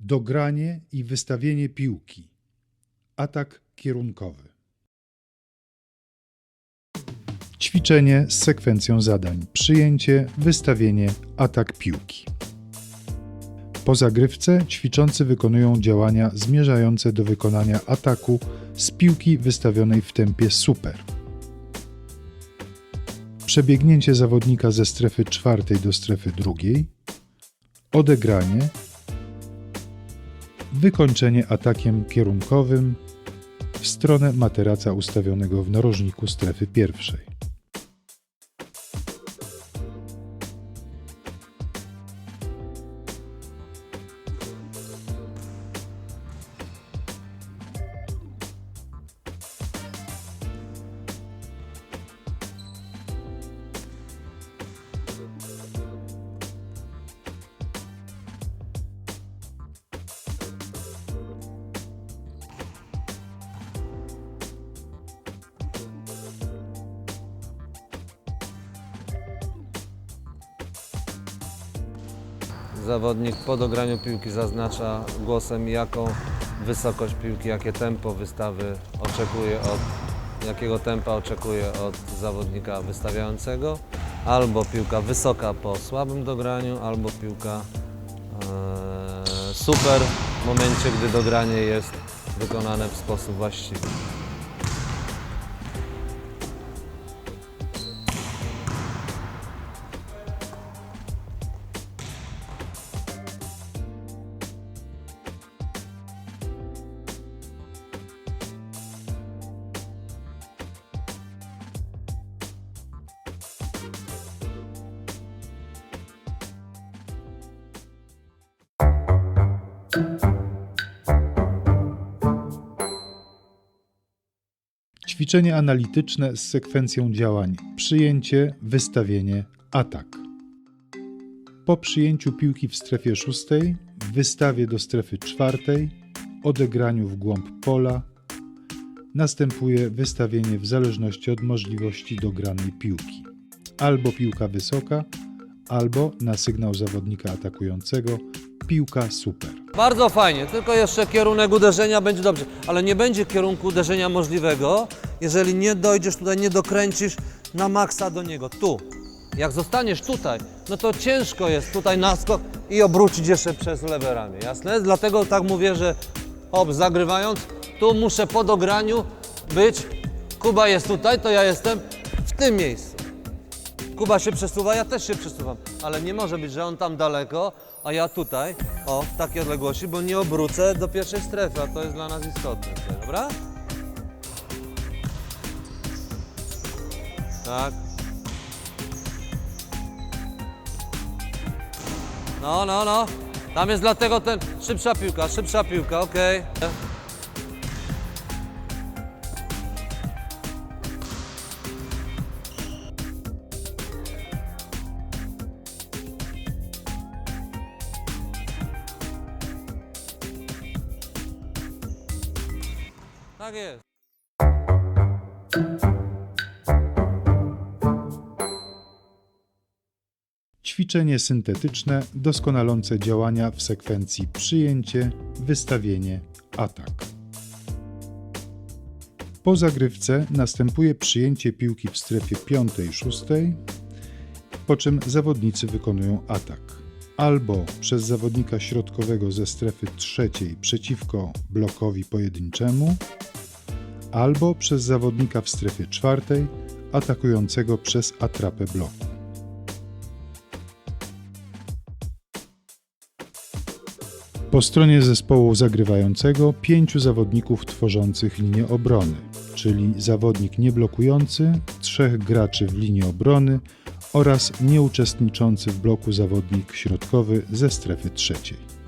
Dogranie i wystawienie piłki. Atak kierunkowy. Ćwiczenie z sekwencją zadań. Przyjęcie, wystawienie, atak piłki. Po zagrywce ćwiczący wykonują działania zmierzające do wykonania ataku z piłki wystawionej w tempie super. Przebiegnięcie zawodnika ze strefy czwartej do strefy drugiej. Odegranie. Wykończenie atakiem kierunkowym w stronę materaca ustawionego w narożniku strefy pierwszej. Zawodnik po dograniu piłki zaznacza głosem, jaką wysokość piłki, jakie tempo wystawy oczekuje od, jakiego tempa oczekuje od zawodnika wystawiającego. Albo piłka wysoka po słabym dograniu, albo piłka e, super w momencie, gdy dogranie jest wykonane w sposób właściwy. Ćwiczenie analityczne z sekwencją działań: przyjęcie, wystawienie, atak. Po przyjęciu piłki w strefie szóstej, wystawie do strefy czwartej, odegraniu w głąb pola, następuje wystawienie w zależności od możliwości dogranej piłki. Albo piłka wysoka, albo na sygnał zawodnika atakującego piłka super. Bardzo fajnie, tylko jeszcze kierunek uderzenia będzie dobrze, ale nie będzie kierunku uderzenia możliwego, jeżeli nie dojdziesz tutaj, nie dokręcisz na maksa do niego. Tu. Jak zostaniesz tutaj, no to ciężko jest tutaj naskok i obrócić jeszcze przez lewe ramię, jasne? Dlatego tak mówię, że hop, zagrywając, tu muszę po dograniu być, Kuba jest tutaj, to ja jestem w tym miejscu. Kuba się przesuwa, ja też się przesuwam, ale nie może być, że on tam daleko, a ja tutaj, o, w takiej odległości, bo nie obrócę do pierwszej strefy, a to jest dla nas istotne, dobra? Tak. No, no, no. Tam jest dlatego ten, szybsza piłka, szybsza piłka, okej. Tak jest. Ćwiczenie syntetyczne doskonalące działania w sekwencji przyjęcie, wystawienie, atak. Po zagrywce następuje przyjęcie piłki w strefie 5-6, po czym zawodnicy wykonują atak. Albo przez zawodnika środkowego ze strefy trzeciej przeciwko blokowi pojedynczemu, albo przez zawodnika w strefie czwartej atakującego przez atrapę bloku. Po stronie zespołu zagrywającego pięciu zawodników tworzących linię obrony, czyli zawodnik nieblokujący, trzech graczy w linii obrony oraz nieuczestniczący w bloku zawodnik środkowy ze strefy trzeciej.